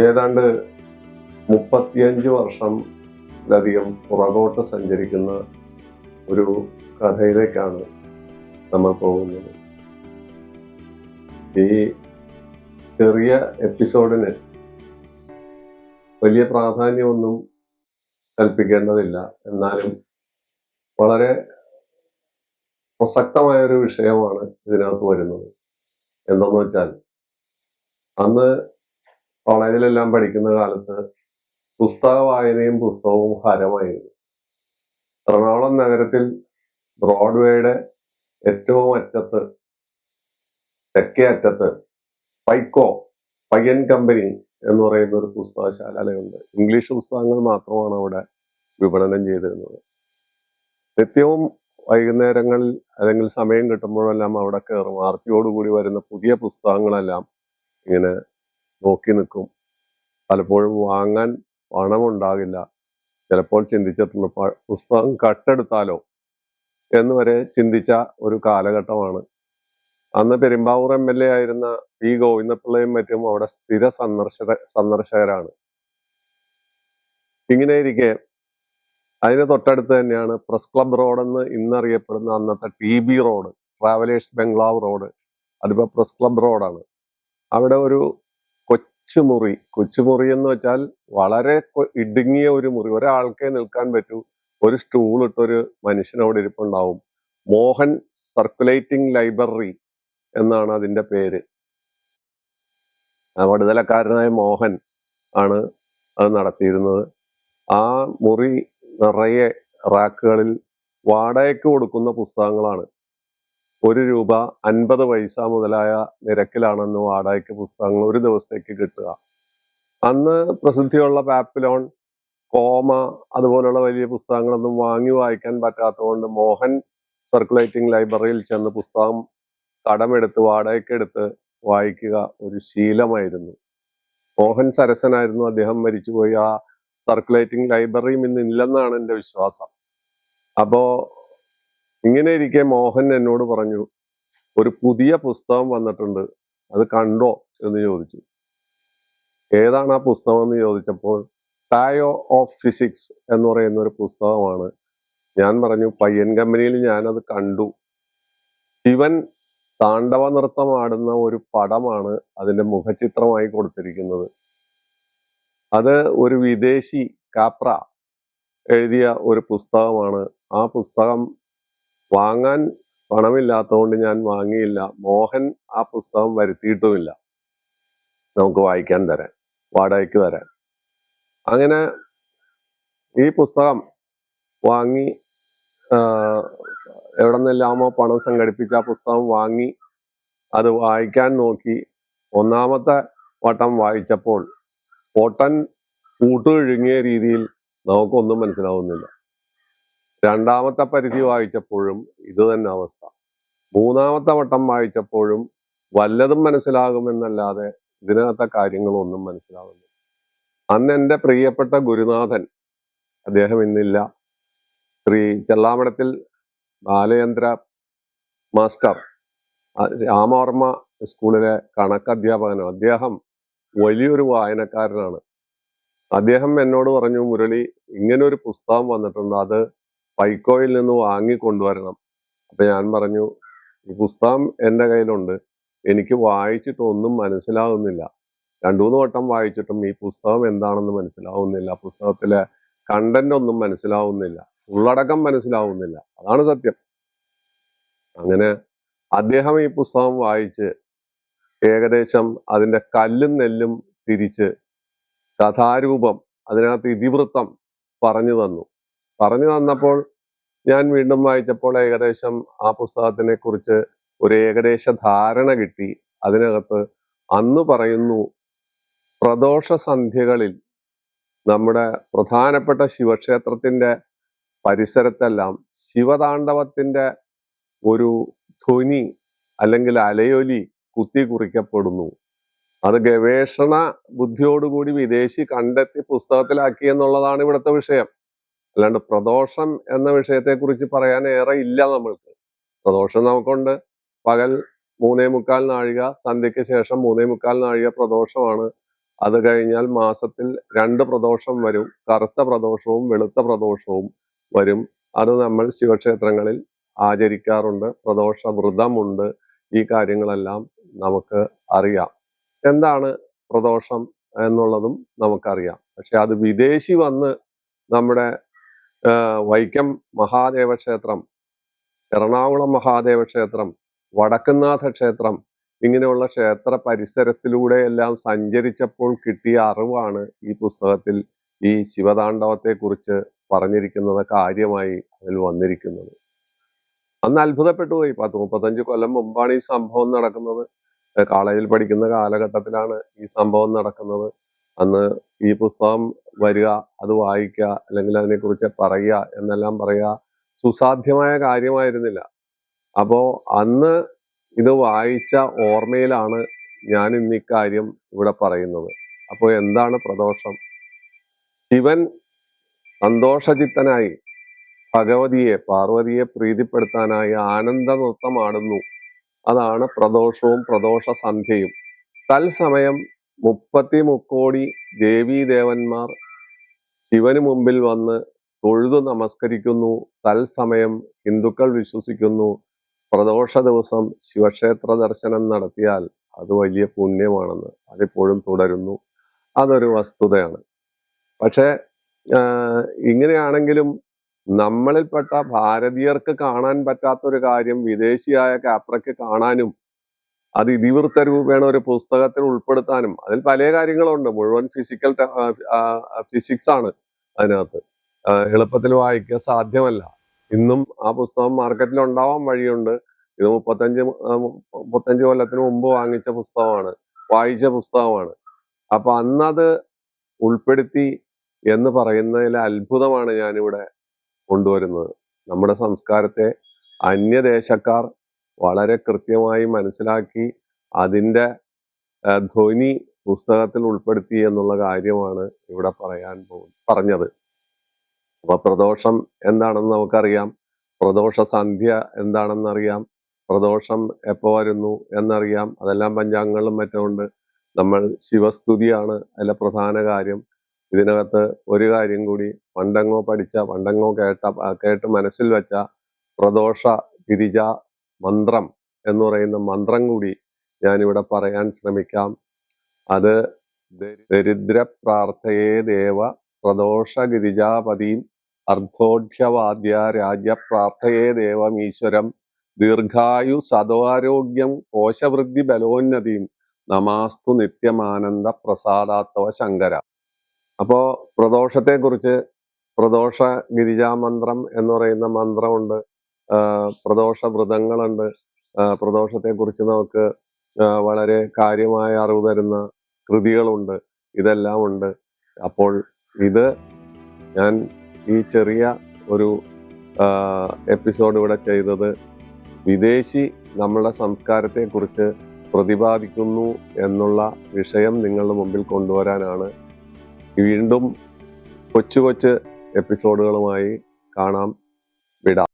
ഏതാണ്ട് മുപ്പത്തിയഞ്ച് വർഷത്തിലധികം പുറകോട്ട് സഞ്ചരിക്കുന്ന ഒരു കഥയിലേക്കാണ് നമ്മൾ പോകുന്നത്. ഈ ചെറിയ എപ്പിസോഡിന് വലിയ പ്രാധാന്യമൊന്നും കൽപ്പിക്കേണ്ടതില്ല. എന്നാലും വളരെ പ്രസക്തമായ ഒരു വിഷയമാണ് ഇതിനകത്ത് വരുന്നത്. എന്തെന്ന് വെച്ചാൽ അന്ന് കോളേജിലെല്ലാം പഠിക്കുന്ന കാലത്ത് പുസ്തക വായനയും പുസ്തകവും ഹരമായിരുന്നു. എറണാകുളം നഗരത്തിൽ ബ്രോഡ്വേയുടെ ഏറ്റവും അറ്റത്ത് തെക്കേ അറ്റത്ത് പൈക്കോ പയ്യൻ കമ്പനി എന്ന് പറയുന്ന ഒരു പുസ്തകശാലയുണ്ട്. ഇംഗ്ലീഷ് പുസ്തകങ്ങൾ മാത്രമാണ് അവിടെ വിപണനം ചെയ്തിരുന്നത്. നിത്യവും വൈകുന്നേരങ്ങളിൽ അല്ലെങ്കിൽ സമയം കിട്ടുമ്പോഴെല്ലാം അവിടെ കയറും. ആർത്തിയോടുകൂടി വരുന്ന പുതിയ പുസ്തകങ്ങളെല്ലാം ഇങ്ങനെ നോക്കി നിൽക്കും. പലപ്പോഴും വാങ്ങാൻ പണമുണ്ടാകില്ല. ചിലപ്പോൾ ചിന്തിച്ചിട്ടുണ്ട് പ- പുസ്തകം കട്ടെടുത്താലോ? എന്ന് വരെ ചിന്തിച്ച ഒരു കാലഘട്ടമാണ്. അന്ന് പെരുമ്പാവൂർ എം എൽ എ ആയിരുന്ന പി ഗോവിന്ദപിള്ളയും മറ്റും അവിടെ സ്ഥിര സന്ദർശക സന്ദർശകരാണ്. ഇങ്ങനെ ഇരിക്കെ അതിന് തൊട്ടടുത്ത് തന്നെയാണ് പ്രസ് ക്ലബ് റോഡ് എന്ന് ഇന്നറിയപ്പെടുന്ന അന്നത്തെ T B road travellers bungalow road. അതിപ്പോ പ്രസ് ക്ലബ് റോഡാണ്. അവിടെ ഒരു കൊച്ചുമുറി. കൊച്ചുമുറി എന്ന് വെച്ചാൽ വളരെ ഇടുങ്ങിയ ഒരു മുറി. ഒരാൾക്കേ നിൽക്കാൻ പറ്റൂ. ഒരു സ്റ്റൂൾ ഇട്ടൊരു മനുഷ്യൻ അവിടെ ഇരിപ്പുണ്ടാവും. മോഹൻ സർക്കുലേറ്റിംഗ് ലൈബ്രറി എന്നാണ് അതിന്റെ പേര്. വടുതലക്കാരനായ മോഹൻ ആണ് അത് നടത്തിയിരുന്നത്. ആ മുറി നിറയെ റാക്കുകളിൽ വാടകയ്ക്ക് കൊടുക്കുന്ന പുസ്തകങ്ങളാണ്. ഒരു രൂപ അൻപത് പൈസ മുതലായ നിരക്കിലാണെന്ന് വാടകയ്ക്ക് പുസ്തകങ്ങൾ ഒരു ദിവസത്തേക്ക് കിട്ടുക. അന്ന് പ്രസിദ്ധിയുള്ള പാപ്പിലോൺ കോമ അതുപോലുള്ള വലിയ പുസ്തകങ്ങളൊന്നും വാങ്ങി വായിക്കാൻ പറ്റാത്തതുകൊണ്ട് മോഹൻ സർക്കുലേറ്റിംഗ് ലൈബ്രറിയിൽ ചെന്ന് പുസ്തകം കടമെടുത്ത് വാടകയ്ക്കെടുത്ത് വായിക്കുക ഒരു ശീലമായിരുന്നു. മോഹൻ സരസനായിരുന്നു. അദ്ദേഹം മരിച്ചുപോയി. ആ സർക്കുലേറ്റിംഗ് ലൈബ്രറിയും ഇന്ന് ഇല്ലെന്നാണ് എന്റെ വിശ്വാസം. അപ്പോ ഇങ്ങനെ ഇരിക്കെ മോഹൻ എന്നോട് പറഞ്ഞു ഒരു പുതിയ പുസ്തകം വന്നിട്ടുണ്ട് അത് കണ്ടോ? എന്ന് ചോദിച്ചു. ഏതാണ് ആ പുസ്തകം എന്ന് ചോദിച്ചപ്പോൾ ടായോ ഓഫ് ഫിസിക്സ് എന്ന് പറയുന്ന ഒരു പുസ്തകമാണ്. ഞാൻ പറഞ്ഞു പയ്യൻ കമ്പനിയിൽ ഞാനത് കണ്ടു. ശിവൻ താണ്ഡവ നൃത്തം ആടുന്ന ഒരു പടമാണ് അതിന്റെ മുഖചിത്രമായി കൊടുത്തിരിക്കുന്നത്. അത് ഒരു വിദേശി കാപ്ര എഴുതിയ ഒരു പുസ്തകമാണ്. ആ പുസ്തകം വാങ്ങാൻ പണമില്ലാത്തതുകൊണ്ട് ഞാൻ വാങ്ങിയില്ല. മോഹൻ ആ പുസ്തകം വരുത്തിയിട്ടുമില്ല. നമുക്ക് വായിക്കാൻ തരാൻ വാടകയ്ക്ക് തരാൻ. അങ്ങനെ ഈ പുസ്തകം വാങ്ങി എവിടെ നിന്നെല്ലാമോ പണം സംഘടിപ്പിച്ച ആ പുസ്തകം വാങ്ങി അത് വായിക്കാൻ നോക്കി. ഒന്നാമത്തെ വട്ടം വായിച്ചപ്പോൾ പൊട്ടൻ കൂട്ടുകിഴുങ്ങിയ രീതിയിൽ നമുക്കൊന്നും മനസ്സിലാവുന്നില്ല. രണ്ടാമത്തെ പരിധി വായിച്ചപ്പോഴും ഇത് തന്നെ അവസ്ഥ. മൂന്നാമത്തെ വട്ടം വായിച്ചപ്പോഴും വല്ലതും മനസ്സിലാകുമെന്നല്ലാതെ ഇതിനകത്തെ കാര്യങ്ങളൊന്നും മനസ്സിലാവുന്നു അന്ന് എന്റെ പ്രിയപ്പെട്ട ഗുരുനാഥൻ അദ്ദേഹം ഇന്നില്ല. ശ്രീ ചെല്ലാമടത്തിൽ ബാലയന്ത്ര മാസ്റ്റർ രാമവർമ്മ സ്കൂളിലെ കണക്ക് അധ്യാപകനാണ്. അദ്ദേഹം വലിയൊരു വായനക്കാരനാണ്. അദ്ദേഹം എന്നോട് പറഞ്ഞു മുരളി ഇങ്ങനെ ഒരു പുസ്തകം വന്നിട്ടുണ്ട്. അത് പൈക്കോയിൽ നിന്ന് വാങ്ങിക്കൊണ്ടുവരണം അപ്പൊ ഞാൻ പറഞ്ഞു ഈ പുസ്തകം എന്റെ കയ്യിലുണ്ട്. എനിക്ക് വായിച്ചിട്ട് ഒന്നും മനസ്സിലാവുന്നില്ല. രണ്ടു മൂന്ന് വട്ടം വായിച്ചിട്ടും ഈ പുസ്തകം എന്താണെന്ന് മനസ്സിലാവുന്നില്ല. പുസ്തകത്തിലെ കണ്ടന്റ് ഒന്നും മനസ്സിലാവുന്നില്ല. ഉള്ളടക്കം മനസ്സിലാവുന്നില്ല. അതാണ് സത്യം. അങ്ങനെ അദ്ദേഹം ഈ പുസ്തകം വായിച്ച് ഏകദേശം അതിന്റെ കല്ലും നെല്ലും തിരിച്ച് കഥാരൂപം അതിനകത്ത് ഇതിവൃത്തം പറഞ്ഞു തന്നു. പറഞ്ഞു തന്നപ്പോൾ ഞാൻ വീണ്ടും വായിച്ചപ്പോൾ ഏകദേശം ആ പുസ്തകത്തിനെ കുറിച്ച് ഒരു ഏകദേശ ധാരണ കിട്ടി. അതിനകത്ത് അന്ന് പറയുന്നു പ്രദോഷ സന്ധ്യകളിൽ നമ്മുടെ പ്രധാനപ്പെട്ട ശിവക്ഷേത്രത്തിന്റെ പരിസരത്തെല്ലാം ശിവതാണ്ഡവത്തിന്റെ ഒരു ധ്വനി അല്ലെങ്കിൽ അലയൊലി കുത്തി കുറിക്കപ്പെടുന്നു. അത് ഗവേഷണ ബുദ്ധിയോടുകൂടി വിദേശി കണ്ടെത്തി പുസ്തകത്തിലാക്കി എന്നുള്ളതാണ് ഇവിടുത്തെ വിഷയം. അല്ലാണ്ട് പ്രദോഷം എന്ന വിഷയത്തെക്കുറിച്ച് പറയാൻ ഏറെ ഇല്ല നമ്മൾക്ക്. പ്രദോഷം നമുക്കുണ്ട്. പകൽ മൂന്നേ മുക്കാൽ നാഴിക സന്ധ്യയ്ക്ക് ശേഷം മൂന്നേ മുക്കാൽ നാഴിക പ്രദോഷമാണ്. അത് കഴിഞ്ഞാൽ മാസത്തിൽ രണ്ട് പ്രദോഷം വരും. കറുത്ത പ്രദോഷവും വെളുത്ത പ്രദോഷവും വരും. അത് നമ്മൾ ശിവക്ഷേത്രങ്ങളിൽ ആചരിക്കാറുണ്ട്. പ്രദോഷ വ്രതമുണ്ട് ഈ കാര്യങ്ങളെല്ലാം നമുക്ക് അറിയാം. എന്താണ് പ്രദോഷം എന്നുള്ളതും നമുക്കറിയാം. പക്ഷെ അത് വിദേശി വന്ന് നമ്മുടെ വൈക്കം മഹാദേവ ക്ഷേത്രം എറണാകുളം മഹാദേവ ക്ഷേത്രം വടക്കുന്നാഥ ക്ഷേത്രം ഇങ്ങനെയുള്ള ക്ഷേത്ര പരിസരത്തിലൂടെ എല്ലാം സഞ്ചരിച്ചപ്പോൾ കിട്ടിയ അറിവാണ് ഈ പുസ്തകത്തിൽ ഈ ശിവതാണ്ഡവത്തെക്കുറിച്ച് പറഞ്ഞിരിക്കുന്നത് കാര്യമായി അതിൽ വന്നിരിക്കുന്നത്. അന്ന് അത്ഭുതപ്പെട്ടു പോയി പത്ത് മുപ്പത്തഞ്ച് കൊല്ലം മുമ്പാണ് ഈ സംഭവം നടക്കുന്നത്. കോളേജിൽ പഠിക്കുന്ന കാലഘട്ടത്തിലാണ് ഈ സംഭവം നടക്കുന്നത്. അന്ന് ഈ പുസ്തകം വരിക അത് വായിക്കുക അല്ലെങ്കിൽ അതിനെക്കുറിച്ച് പറയുക എന്നെല്ലാം പറയുക സുസാധ്യമായ കാര്യമായിരുന്നില്ല. അപ്പോൾ അന്ന് ഇത് വായിച്ച ഓർമ്മയിലാണ് ഞാൻ ഇന്ന് ഇക്കാര്യം ഇവിടെ പറയുന്നത്. അപ്പോൾ എന്താണ് പ്രദോഷം? ശിവൻ സന്തോഷചിത്തനായി ഭഗവതിയെ പാർവതിയെ പ്രീതിപ്പെടുത്താനായി ആനന്ദ നൃത്തമാടുന്നു അതാണ് പ്രദോഷവും പ്രദോഷ സന്ധ്യയും തത്സമയം മുപ്പത്തി മുക്കോടി ദേവീദേവന്മാർ ശിവന് മുമ്പിൽ വന്ന് തൊഴുതു നമസ്കരിക്കുന്നു തൽസമയം ഹിന്ദുക്കൾ വിശ്വസിക്കുന്നു. പ്രദോഷ ദിവസം ശിവക്ഷേത്ര ദർശനം നടത്തിയാൽ അത് വലിയ പുണ്യമാണെന്ന് അതിപ്പോഴും തുടരുന്നു. അതൊരു വസ്തുതയാണ്. പക്ഷേ ഇങ്ങനെയാണെങ്കിലും നമ്മളിൽപ്പെട്ട ഭാരതീയർക്ക് കാണാൻ പറ്റാത്തൊരു കാര്യം വിദേശിയായ കാപ്രയ്ക്ക് കാണാനും അത് ഇതിവൃത്ത രൂപേണ ഒരു പുസ്തകത്തിൽ ഉൾപ്പെടുത്താനും അതിൽ പല കാര്യങ്ങളുണ്ട്. മുഴുവൻ ഫിസിക്കൽ ഫിസിക്സ് ആണ് അതിനകത്ത്. എളുപ്പത്തിൽ വായിക്കാൻ സാധ്യമല്ല. ഇന്നും ആ പുസ്തകം മാർക്കറ്റിൽ ഉണ്ടാവാൻ വഴിയുണ്ട്. ഇത് മുപ്പത്തഞ്ച് മുപ്പത്തഞ്ച് കൊല്ലത്തിന് മുമ്പ് വാങ്ങിച്ച പുസ്തകമാണ് വായിച്ച പുസ്തകമാണ്. അപ്പൊ അന്നത് ഉൾപ്പെടുത്തി എന്ന് പറയുന്നതിലെ അത്ഭുതമാണ് ഞാനിവിടെ കൊണ്ടുവരുന്നത്. നമ്മുടെ സംസ്കാരത്തെ അന്യദേശക്കാർ വളരെ കൃത്യമായി മനസ്സിലാക്കി അതിന്റെ ധ്വനി പുസ്തകത്തിൽ ഉൾപ്പെടുത്തി എന്നുള്ള കാര്യമാണ് ഇവിടെ പറയാൻ പറഞ്ഞത്. അപ്പൊ പ്രദോഷം എന്താണെന്ന് നമുക്കറിയാം. പ്രദോഷ സന്ധ്യ എന്താണെന്നറിയാം. പ്രദോഷം എപ്പോ വരുന്നു എന്നറിയാം. അതെല്ലാം പഞ്ചാംഗങ്ങളും മറ്റുമുണ്ട്. നമ്മൾ ശിവസ്തുതിയാണ് അതിലെ പ്രധാന കാര്യം. ഇതിനകത്ത് ഒരു കാര്യം കൂടി പണ്ടങ്ങോ പഠിച്ച പണ്ടങ്ങോ കേട്ട കേട്ട് മനസ്സിൽ വെച്ച പ്രദോഷ ഗിരിജ മന്ത്രം എന്ന് പറയുന്ന മന്ത്രം കൂടി ഞാനിവിടെ പറയാൻ ശ്രമിക്കാം. അത് ദരിദ്ര പ്രാർത്ഥയേ ദേവ പ്രദോഷ ഗിരിജാപതിയും അർദ്ധോഢ്യവാദ്യ രാജ്യപ്രാർത്ഥയെ ദേവം ഈശ്വരം ദീർഘായു സദോരോഗ്യം കോശവൃദ്ധി ബലോന്നതിയും നമാസ്തു നിത്യമാനന്ദ പ്രസാദാത്തവ ശങ്കര. അപ്പോ പ്രദോഷത്തെ കുറിച്ച് പ്രദോഷ ഗിരിജാമന്ത്രം എന്ന് പറയുന്ന മന്ത്രമുണ്ട്. പ്രദോഷ വ്രതങ്ങളുണ്ട് പ്രദോഷത്തെ കുറിച്ച് നമുക്ക് വളരെ കാര്യമായ അറിവ് തരുന്ന കൃതികളുണ്ട്. ഇതെല്ലാം ഉണ്ട് അപ്പോൾ ഇത് ഞാൻ ഈ ചെറിയ ഒരു എപ്പിസോഡ് ഇവിടെ ചെയ്തത് വിദേശി നമ്മളുടെ സംസ്കാരത്തെ കുറിച്ച് പ്രതിപാദിക്കുന്നു എന്നുള്ള വിഷയം നിങ്ങളുടെ മുമ്പിൽ കൊണ്ടുവരാനാണ്. വീണ്ടും കൊച്ചു കൊച്ചു എപ്പിസോഡുകളുമായി കാണാം. വിടാം